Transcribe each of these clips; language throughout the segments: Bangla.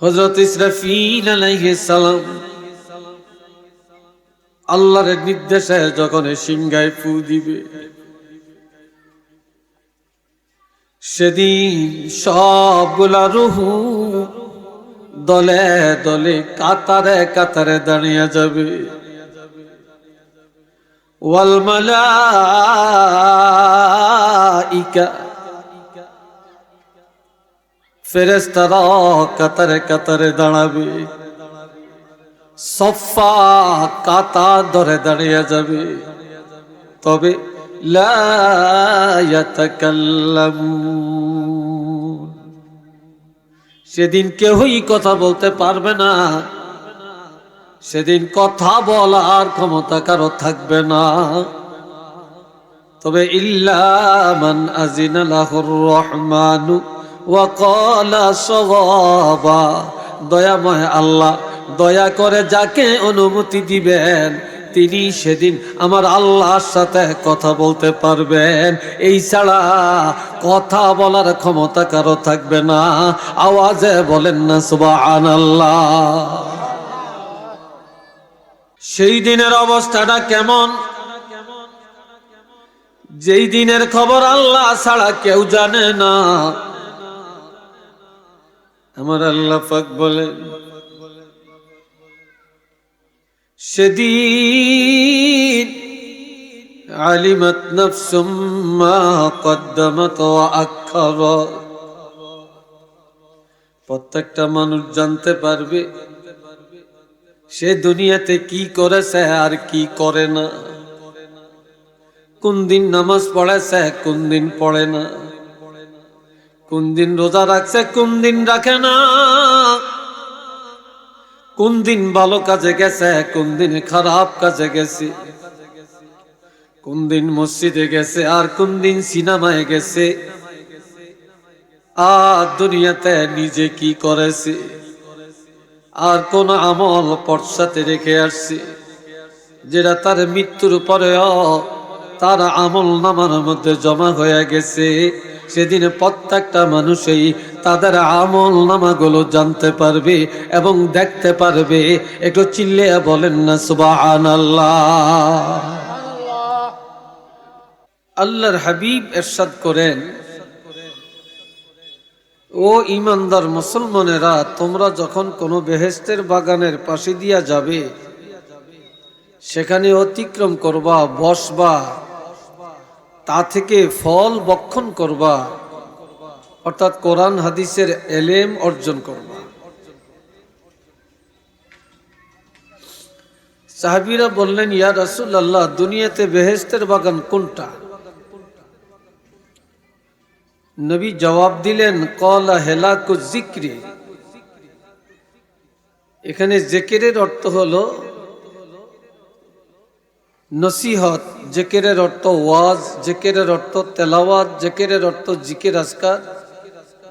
হজরত ইসরাফিল সালাম আল্লাহর নির্দেশে যখন সিংহায় ফু দিবে, সেদিন সবগুলা রুহু দলে দলে কাতারে কাতারে দাঁড়িয়ে যাবে। ওয়াল মালাইকা ফেরেস্তারা কাতারে কাতারে দাঁড়াবে। সফা কাতা ধরে দাঁড়িয়ে যাবে। তবে। সেদিন কেউই কথা বলতে পারবে না। সেদিন কথা বলার ক্ষমতা কারও থাকবে না। তবে ইল্লামান আজিনা রহমানু। ওয়া ক্বালা সওয়াবা দয়াময় আল্লাহ, দয়া করে যাকে অনুমতি দিবেন, তিনি সেদিন আমার আল্লাহর সাথে কথা বলতে পারবেন। এই ছাড়া কথা বলার ক্ষমতা কারও থাকবে না। আওয়াজে বলেন না, সুবহানাল্লাহ। সেই দিনের অবস্থাটা কেমন? যেই দিনের খবর আল্লাহ ছাড়া কেউ জানে না। আমার আল্লাহ পাক বলেন সেদিন আলিমাত নফসুম আখারাত প্রত্যেকটা মানুষ জানতে পারবে, সে দুনিয়াতে কি করেছে আর কি করে না। কোন দিন নামাজ পড়েছে কোন দিন পড়ে না। কোন দিন রোজা রাখছে, কোন দিন রাখে না। কোন দিন ভালো কাজে গেছে, কোন দিন খারাপ কাজে গেছে। কোন দিন মসজিদে গেছে, আর কোন দিন সিনেমায় গেছে। আর দুনিয়াতে নিজে কি করেছে? আর কোন আমল পশ্চাতে রেখে আসছে। যেটা তার মৃত্যুর পরেও তার আমল নামার মধ্যে জমা হয়ে গেছে। সেদিন প্রত্যেকটা মানুষই তাদের আমল নামাগুলো জানতে পারবে এবং দেখতে পারবে। একটু চিল্লে বলেন না সুবাহান আল্লাহর হাবিব এরশাদ করেন, ও ইমানদার মুসলমানেরা, তোমরা যখন কোনো বেহেস্তের বাগানের পাশে দিয়া যাবে, সেখানে অতিক্রম করবা, বসবা তা থেকে ফল বক্ষণ করবা, অর্থাৎ কোরআন হাদিসের এলেম অর্জন করবা। সাহাবিরা বললেন, ইয়া রাসুল আল্লাহ দুনিয়াতে বেহেস্তের বাগান কোনটা? নবী জবাব দিলেন, কলা হেলাকু জিক্রি। এখানে জেকেরের অর্থ হলো নসিহত, জেকেরের অর্থ ওয়াজ, জেকেরের অর্থ তেলাওয়াত, জেকেরের অর্থ জিকের আজকার,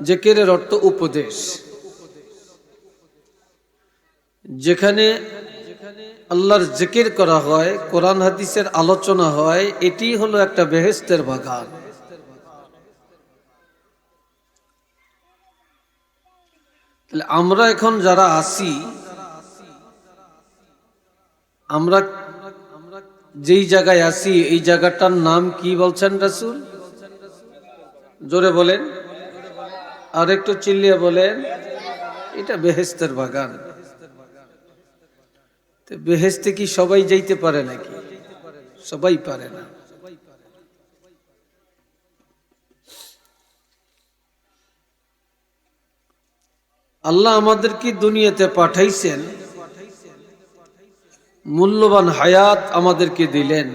জেকেরের অর্থ উপদেশ। যেখানে আল্লাহর জেকের করা হয়, কোরআন হাদিসের আলোচনা হয়, এটি হলো একটা বেহেস্তের বাগান। আমরা এখন যারা আসি আমরা যেই জায়গায় আসি এই জায়গাটার নাম কি বলছেন রাসুল? জোরে বলেন। আর একটু চিল্লিয়ে বলেন, এটা বেহেস্তের বাগান। বেহেস্তে কি সবাই যাইতে পারে নাকি? সবাই পারে না। আল্লাহ আমাদেরকে দুনিয়াতে পাঠাইছেন মূল্যবান হায়াত আমাদেরকে দিলেন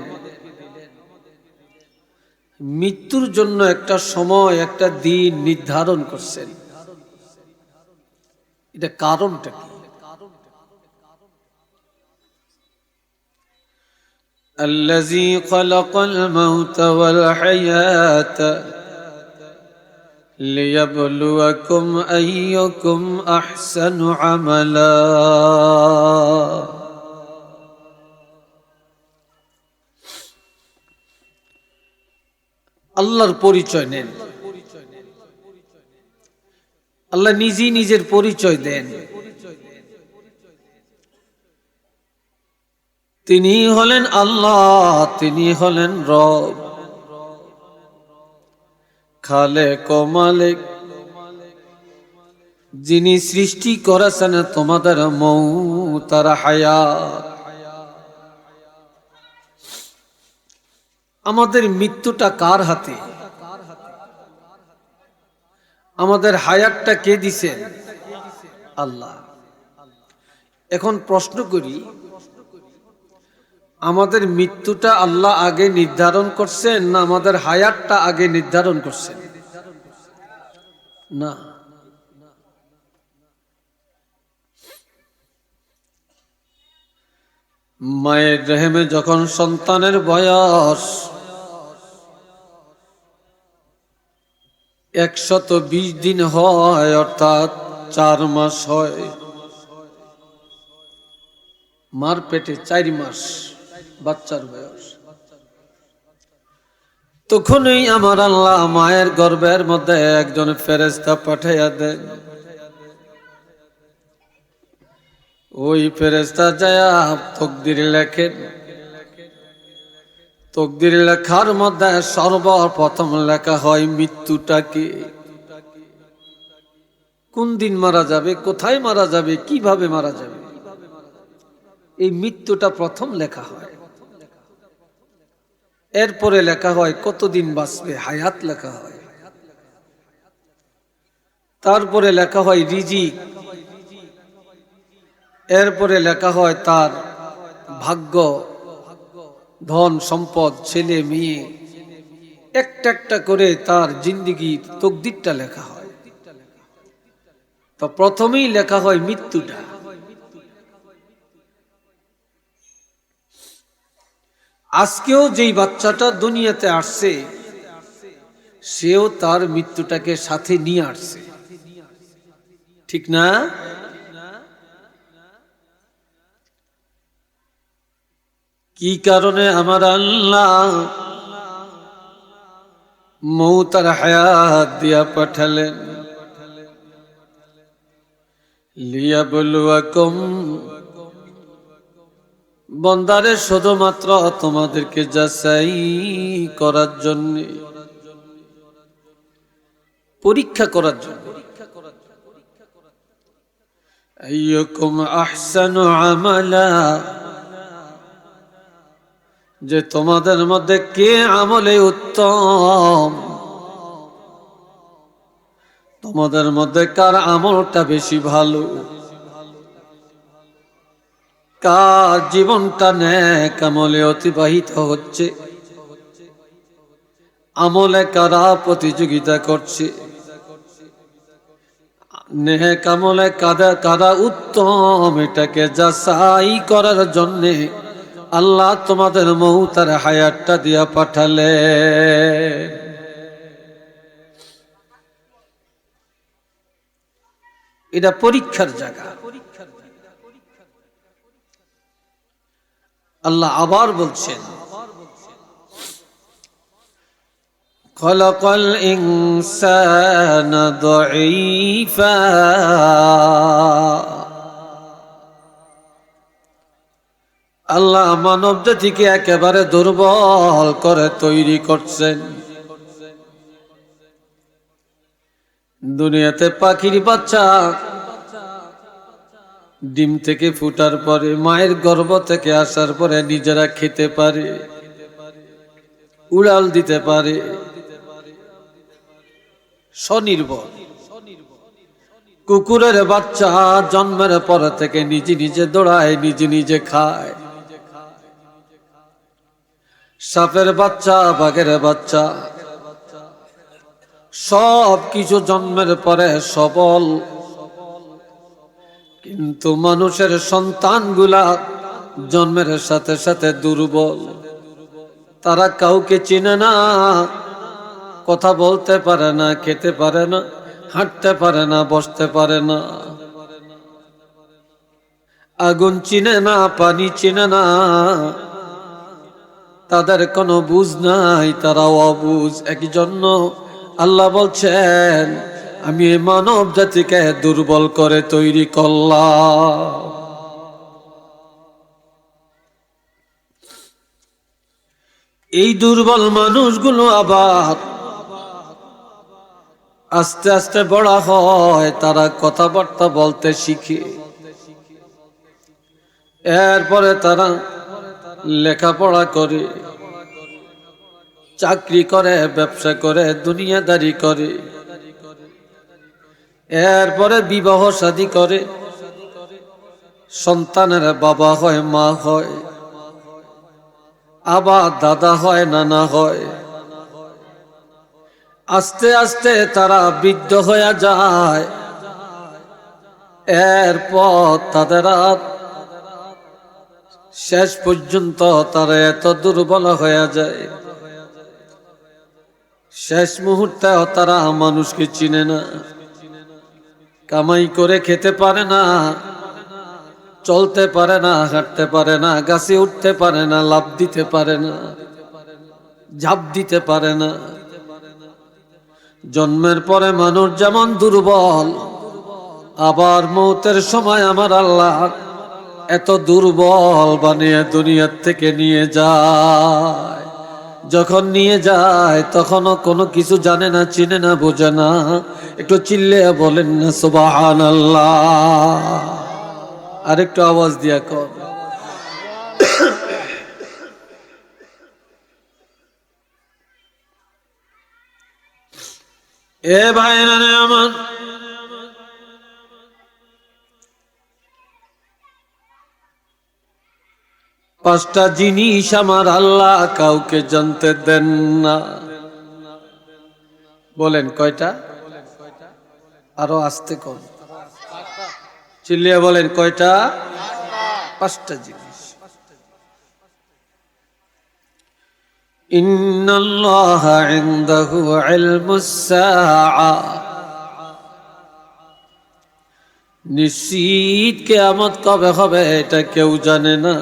মৃত্যুর জন্য একটা সময় একটা দিন নির্ধারণ করছেন এটা কারণটা কি الذي خلق الموت والحياة ليبلوكم أيكم أحسن عملا আল্লাহর পরিচয় নেন। আল্লাহ নিজেই নিজের পরিচয় দেন। তিনি হলেন আল্লাহ, তিনি হলেন রব। খালে কমালেক যিনি সৃষ্টি করেছেন তোমাদের মৌ তারা হায়াত। আমাদের মৃত্যুটা কার হাতে? আমাদের হায়াতটা কে দিছেন? আল্লাহ। এখন প্রশ্ন করি, আমাদের মৃত্যুটা আল্লাহ আগে নির্ধারণ করছেন না আমাদের হায়াতটা আগে নির্ধারণ করছেন? না। মায়ের রেহেমে যখন সন্তানের বয়স একশত বিশ দিন হয়, অর্থাৎ চার মাস হয়। মার পেটে চার মাস বাচ্চার বয়স। তখনই আমার আল্লাহ মায়ের গর্বের মধ্যে একজন ফেরেস্তা পাঠাইয়া দেন। ওই ফেরেস্তা যায়া তকদির লেখেন। তকদির লেখার মধ্যে সর্বপ্রথম লেখা হয় মৃত্যুটাকে। কোন দিন মারা যাবে, কোথায় মারা যাবে, কীভাবে মারা যাবে? এই মৃত্যুটা প্রথম লেখা হয়। এরপরে লেখা হয় কতদিন বাঁচবে, হায়াত লেখা হয়। তারপরে লেখা হয় রিজিক। এরপরে লেখা হয় তার ভাগ্য। ধন, সম্পদ, ছেলে, মেয়ে, একটা একটা করে তার জিন্দিগির তকদিরটা লেখা হয়। তো প্রথমেই লেখা হয় মৃত্যুটা। আজকেও যেই বাচ্চাটা দুনিয়াতে আসছে, সেও তার মৃত্যুটাকে সাথে নিয়ে আসছে। ঠিক না? কি কারণে আমার আল্লাহ মৌতার হায়াত দিয়া পাঠালেন? লিয়া বলুয়া কম বন্দারে, শুধুমাত্র তোমাদেরকে যাচাই করার জন্য। পরীক্ষা করার জন্য। আহসানু আমালা। যে তোমাদের মধ্যে কে আমলে উত্তম? তোমাদের মধ্যে কার আমলটা বেশি ভালো? কার জীবনটা ন্যাক আমলে অতিবাহিত হচ্ছে? আমলে কারা প্রতিযোগিতা করছে? নেক আমলে কাদা কারা উত্তম? এটাকে যাচাই করার জন্যে আল্লাহ তোমাদের মৌতার হায়াতটা দিয়া পাঠালে এটা পরীক্ষার জায়গা আল্লাহ আবার বলছেন خلق الإنسان ضعيفا আল্লাহ মানব জাতিকে একেবারে দুর্বল করে তৈরি করছেন। দুনিয়াতে পাখির বাচ্চা, ডিম থেকে ফুটার পরে, মায়ের গর্ভ থেকে আসার পরে নিজেরা খেতে পারে, উড়াল দিতে পারে। স্বনির্ভর। কুকুরের বাচ্চা জন্মের পর থেকে নিজে নিজে দৌড়ায়, নিজে নিজে খায়। সাপের বাচ্চা, বাঘের বাচ্চা। সব কিছু জন্মের পরে সবল। কিন্তু মানুষের সন্তানগুলা জন্মের সাথে সাথে দুর্বল। তারা কাউকে চিনে না, কথা বলতে পারে না, খেতে পারে না, হাঁটতে পারে না, বসতে পারে না। আগুন চিনে না, পানি চিনে না তাদের কোনো বুঝ নাই তারা অবুঝ এক জন্য আল্লাহ বলছেন, আমি এই মানব জাতিকে দুর্বল করে তৈরি করলাম। এই দুর্বল মানুষগুলো আবার আস্তে আস্তে বড় হয়, তারা কথাবার্তা বলতে শিখে। এরপরে তারা লেখাপড়া করে। চাকরি করে, ব্যবসা করে, দুনিয়াদারি করে। এরপরে বিবাহ শাদী করে। সন্তানের বাবা হয়, মা হয়। আবার দাদা হয়, নানা হয়। আস্তে আস্তে তারা বৃদ্ধ হয়ে যায়। এরপর তাদের শেষ পর্যন্ত তারা এত দুর্বল হয়ে যায়। শেষ মুহূর্তে তারা মানুষকে চিনে না, কামাই করে খেতে পারে না, চলতে পারে না, হাঁটতে পারে না, গাছে উঠতে পারে না লাভ দিতে পারে না, ঝাঁপ দিতে পারে না। জন্মের পরে মানুষ যেমন দুর্বল, আবার মৌতের সময় আমার আল্লাহ এত দুর্বল বানিয়ে দুনিয়ার থেকে নিয়ে যায়। যখন নিয়ে যায়, তখনও কোনো কিছু জানে না, চিনে না, বোঝে না। একটু চিল্লে বলেন না সুবাহান আল্লাহ আর একটু আওয়াজ দিয়া কর এ ভাই আমার পাঁচটা জিনিস আমার আল্লাহ কাউকে জানতে দেন না। বলেন, কয়টা? আরও আসতে কম। চিল্লিয়া বলেন, কয়টা? পাঁচটা জিনিস। নিশ্চিত কেয়ামত কবে হবে, এটা কেউ জানে না।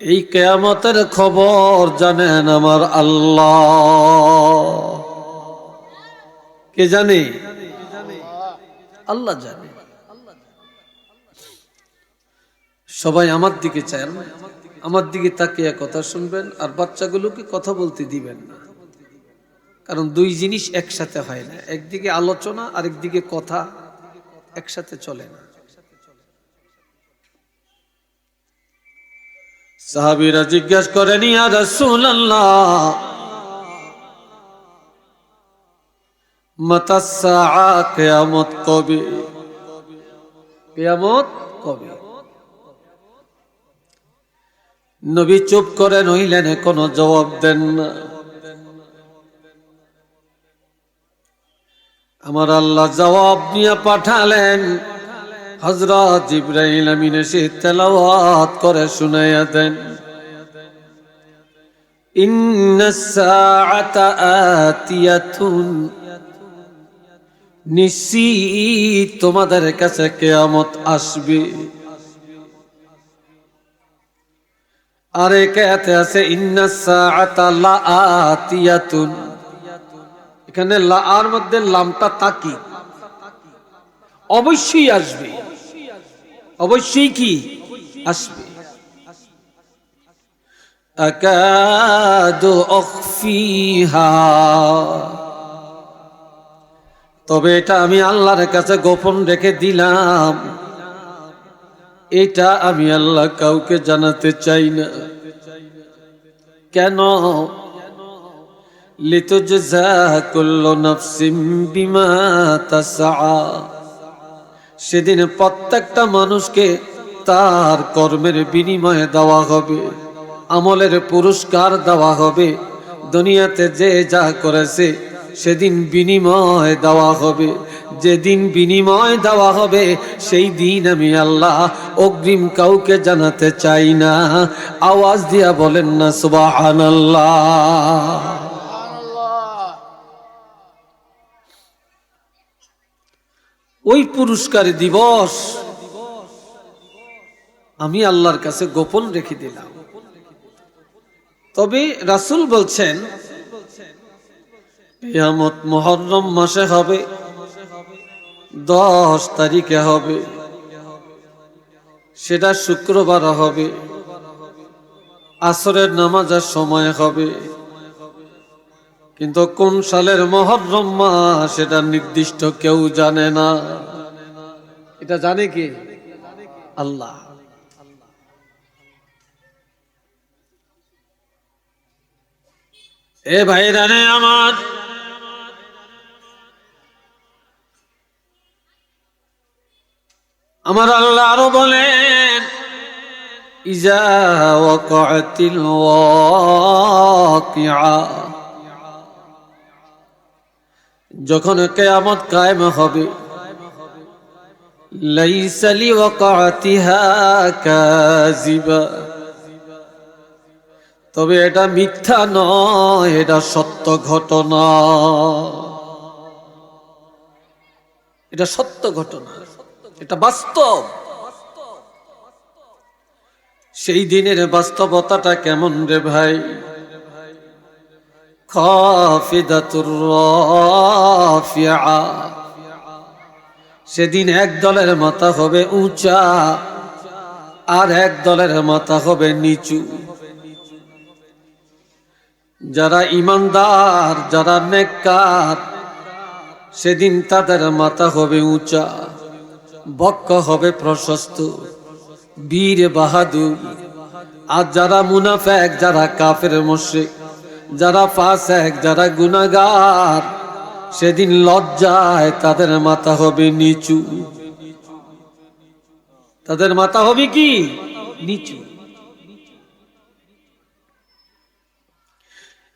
এই কেয়ামতের খবর জানেন আমার আল্লাহ। কে জানে? আল্লাহ জানে। সবাই আমার দিকে চায়। আমার দিকে তাকিয়ে কথা শুনবেন আর বাচ্চাগুলোকে কথা বলতে দিবেন না। কারণ দুই জিনিস একসাথে হয় না। একদিকে আলোচনা আর একদিকে কথা একসাথে চলে না। সাহাবিরা জিজ্ঞাসা করেন, ইয়া রাসূলুল্লাহ মাতাসা কিয়ামত কবে? কিয়ামত কবে? নবী চুপ করে নইলেন কোনো জবাব দেন না। আমার আল্লাহ জবাব নিয়ে পাঠালেন হজরত ইব্রাহিম আমিন এসে তেলাওয়াত করে শুনাইয়া দেন। নিশ্চিত তোমাদের কাছে কেয়ামত আসবে। আর একে আছে ইন্নাসাআতালাআতিয়াতুন এখানে লা আর মধ্যে লামটা তাকি অবশ্যই আসবে। অবশ্যই কি? আসবে। তবে এটা আমি আল্লাহর কাছে গোপন রেখে দিলাম। এটা আমি আল্লাহ কাউকে জানাতে চাই না। কেন? লিতুজা কুল্লু নাফসিম বিমা তাসআ। সেদিন প্রত্যেকটা মানুষকে তার কর্মের বিনিময়ে দেওয়া হবে, আমলের পুরস্কার দেওয়া হবে, দুনিয়াতে যে যা করেছে সেদিন বিনিময় দেওয়া হবে। যেদিন বিনিময় দেওয়া হবে, সেই দিন আমি আল্লাহ অগ্রিম কাউকে জানাতে চাই না। আওয়াজ দিয়া বলেন না সুবাহান ওই পুরস্কার দিবস। আমি আল্লাহর কাছে গোপন রেখে দিলাম। তবে রাসুল বলছেন মহরম মাসে হবে, দশ তারিখে হবে, সেটা শুক্রবার হবে, আসরের নামাজের সময় হবে। কিন্তু কোন সালের মহরম মাস সেটা নির্দিষ্ট কেউ জানে না। এটা জানে কি? আল্লাহ। এ ভাইরা রে আমার। আমার আল্লাহ আরও বলেন, ইজা ওয়াকাতিল ওয়াকিআ। যখন কেয়ামত কায়েম হবে, লাইসা লিওয়াকাতিহা কাযিবা। তবে এটা মিথ্যা নয়, এটা সত্য ঘটনা। এটা সত্য ঘটনা, এটা বাস্তব। সেই দিনের বাস্তবতাটা কেমন রে ভাই? সেদিন এক দলের মাথা হবে উঁচা, আর এক দলের মাথা হবে নিচু। যারা ইমানদার, যারা নেককার, সেদিন তাদের মাথা হবে উঁচা। বক্ষ হবে প্রশস্ত, বীর বাহাদুর। আর যারা মুনাফেক, যারা কাফের মুশরিক যারা ফাঁসেক, যারা গুনাগার, সেদিন লজ্জায় তাদের মাথা হবে নিচু। তাদের মাথা হবে কি? নিচু।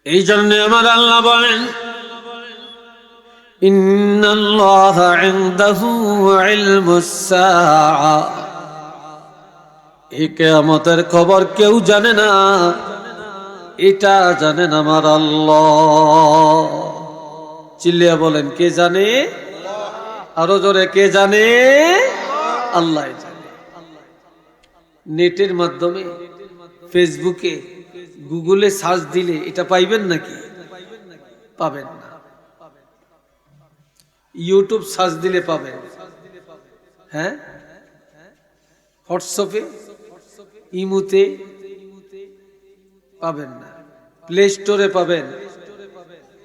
এই জন্য আমার আল্লাহ বলেন এই কেয়ামতের খবর কেউ জানে না। এটা জানেন আমার আল্লাহ। চিল্লিয়া বলেন, কে জানে? আরও জোরে, কে জানে? আল্লাহ নেটের মাধ্যমে, ফেসবুকে, গুগলে সার্চ দিলে এটা পাইবেন নাকি? পাবেন না। ইউটিউব সার্চ দিলে পাবেন। হ্যাঁ? হোয়াটসঅ্যাপে, ইমুতে পাবেন না। প্লে স্টোরে পাবেন,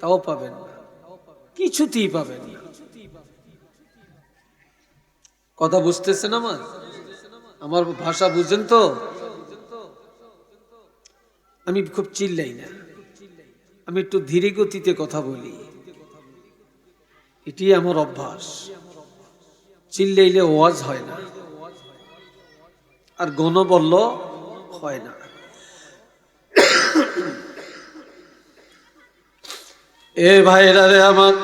তাও পাবেন না। কিছুতেই পাবেন না। কথা বুঝতেছেন আমার? আমার ভাষা বুঝেন তো? আমি খুব চিল্লাই না। আমি একটু ধীরে গতিতে কথা বলি। এটি আমার অভ্যাস। চিল্লাইলে ওয়াজ হয় না। আর গণ বলল হয় না। এ ভাইরা রে আমার।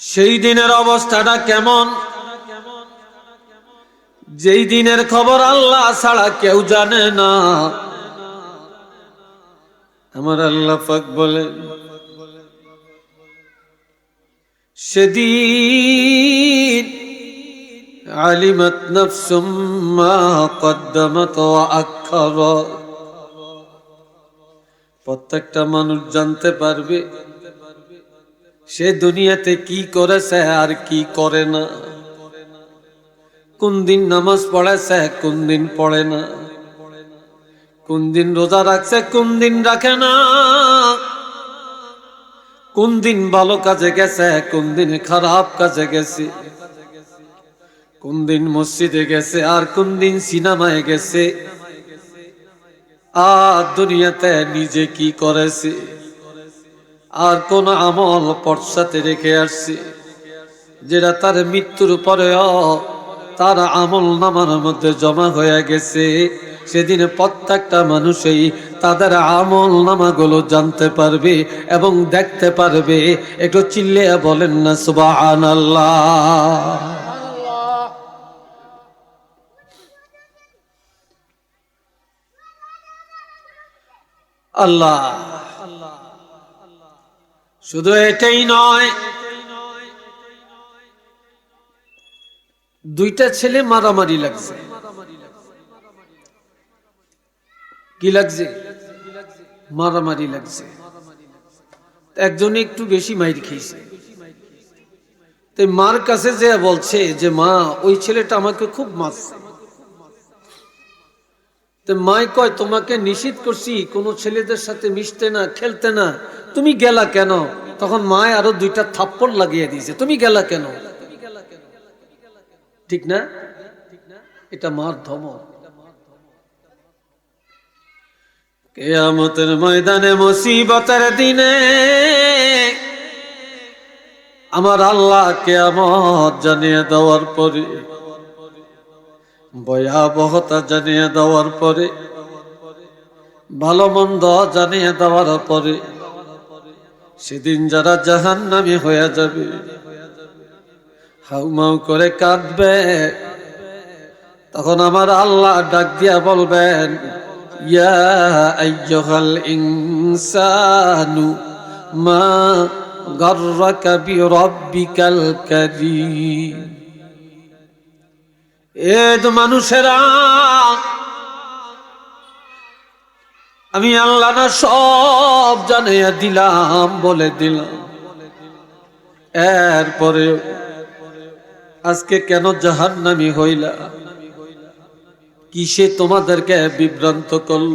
সেই দিনের অবস্থাটা কেমন? যেই দিনের খবর আল্লাহ ছাড়া কেউ জানে না। আমার আল্লাহ পাক বলেন সেদিন আলিমত নফসুম মা কদ্দামত আখারাত প্রত্যেকটা মানুষ জানতে পারবে সে দুনিয়াতে কি করেছে আর কি করে না। কোন দিন নামাজ পড়েছে, কোন দিন পড়ে না। কোন দিন রোজা রাখছে, কোন দিন রাখে না। কোন দিন ভালো কাজে গেছে, কোন দিন খারাপ কাজে গেছে। কোন দিন মসজিদে গেছে আর কোন দিন সিনেমায় গেছে। আর দুনিয়াতে নিজে কি করেছে? আর কোন আমল পশ্চাতে রেখে আসছে, যেটা তার মৃত্যুর পরেও তার আমল নামার মধ্যে জমা হয়ে গেছে। সেদিন প্রত্যেকটা মানুষই তাদের আমল নামাগুলো জানতে পারবে এবং দেখতে পারবে। একটু চিল্লে বলেন না সুবাহ আল্লাহ শুধু এটাই নয়, দুইটা ছেলে মারামারি লাগছে। কি লাগছে? মারামারি লাগছে। একজনে একটু বেশি মাইর খেয়েছে। তো মার কাছে যে বলছে যে, মা, ওই ছেলেটা আমাকে খুব মারছে। তো কয়, তোমাকে নিষিদ্ধ করছি, কোনো ছেলেদের সাথে মিশতে না, খেলতে না। তুমি গেলা কেন? তখন মায় আরও দুইটা থাপ্পড় লাগিয়ে দিয়েছে। তুমি গেলা কেন? ঠিক না? এটা মার ধমক। কেয়ামতের ময়দানে মুসিবতের দিনে আমার আল্লাহ কেয়ামত জানিয়ে দেওয়ার পরে ভয়াবহতা জানিয়ে দেওয়ার পরে ভালো মন্দ জানিয়ে দেওয়ার পরে, সেদিন যারা জাহান নামি হয়ে যাবে, হাউমাউ করে কাঁদবে। তখন আমার আল্লাহ ডাক দিয়া বলবেন, ইয়া আইয়ুহাল ইনসানু মা গর্রাকা বিরাব্বিকাল কারীম। এ তো মানুষেরা, আমি আল্লাহ না সব জানিয়ে দিলাম, বলে দিলাম। এরপরে আজকে কেন জাহান নামি হইলা? কিসে তোমাদেরকে বিভ্রান্ত করল?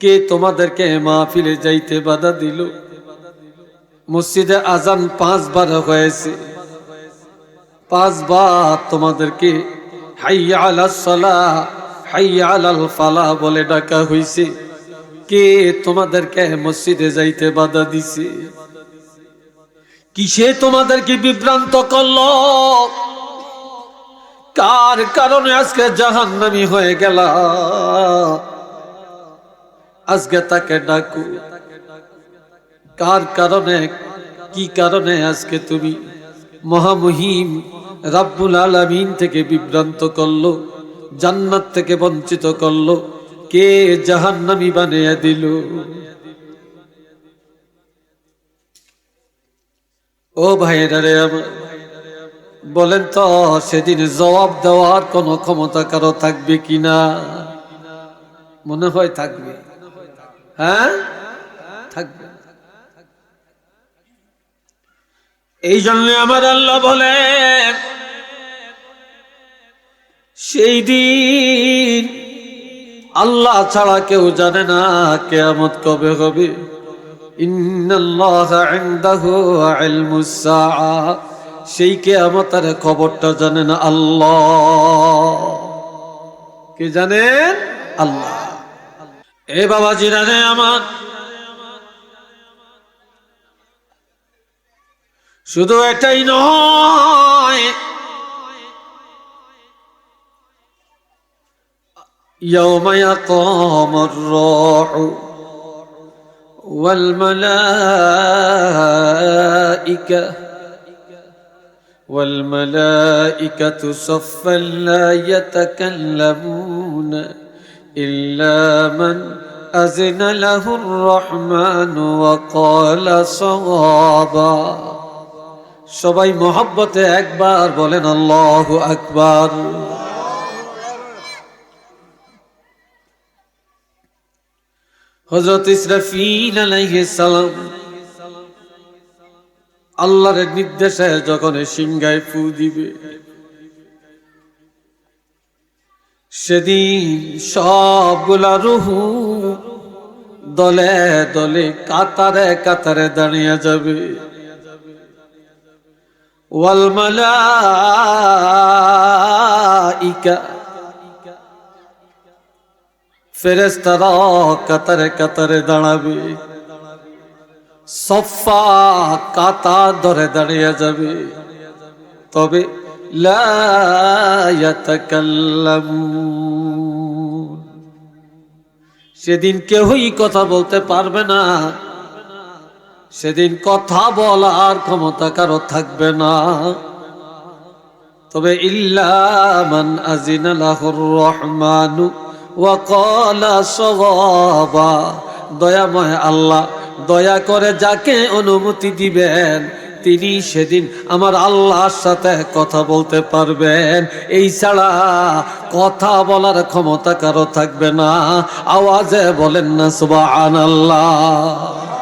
কে তোমাদেরকে মাহফিলে যাইতে বাধা দিল? মসজিদে আজান পাঁচবার হয়েছে। পাঁচবার তোমাদেরকে হাইয়া আলা সালা, হাইয়া আলাল ফালা বলে ডাকা হইছে। কে তোমাদেরকে মসজিদে যাইতে বাধা দিছে? কিসে তোমাদেরকে বিভ্রান্ত করল? কার কারণে আজকে জাহান্নামি হয়ে গেল? আজকে তাকে ডাকু। কার কারণে, কি কারণে আজকে তুমি মহামহিম রাব্বুল আলামিন থেকে বিভ্রান্ত করল, জান্নাত থেকে বঞ্চিত করল, কে জাহান্নামি বানিয়ে দিল? ও ভাইয়েরা রে আমার, বলেন তো, সেদিন জবাব দেওয়ার কোনো ক্ষমতা কারও থাকবে কিনা মনে হয় থাকবে। হ্যাঁ? থাকবে। এই জন্য আমার আল্লাহ বলেন, সেই দিন আল্লাহ ছাড়া কেউ জানে না কেয়ামত কবে হবে। সেই কেয়ামতের খবরটা জানেন আল্লাহ। কে জানেন? আল্লাহ। এ বাবা জিরানে আমার শুধু এটাই নয় يوم يقام الروح والملائكة والملائكة صفا لا يتكلمون إلا من أذن له الرحمن وقال صوابا সবাই মোহব্বতে একবার বলেন, আল্লাহ আকবার। হজরত ইসরাফিল সালাম আল্লাহর নির্দেশে যখন সিংহায় ফু দিবে, সেদিন সবগুলা রুহু দলে দলে কাতারে কাতারে দাঁড়িয়ে যাবে। মালাইকা ফেরেস্তারা কাতারে কাতারে দাঁড়াবে, সফা কাতা ধরে দাঁড়িয়ে যাবে। তবে সেদিন কেউই কথা বলতে পারবে না। সেদিন কথা বলার ক্ষমতা কারও থাকবে না। তবে দয়াময় আল্লাহ, দয়া করে যাকে অনুমতি দিবেন, তিনি সেদিন আমার আল্লাহর সাথে কথা বলতে পারবেন। এই ছাড়া কথা বলার ক্ষমতা কারও থাকবে না। আওয়াজে বলেন না, সুবহানাল্লাহ।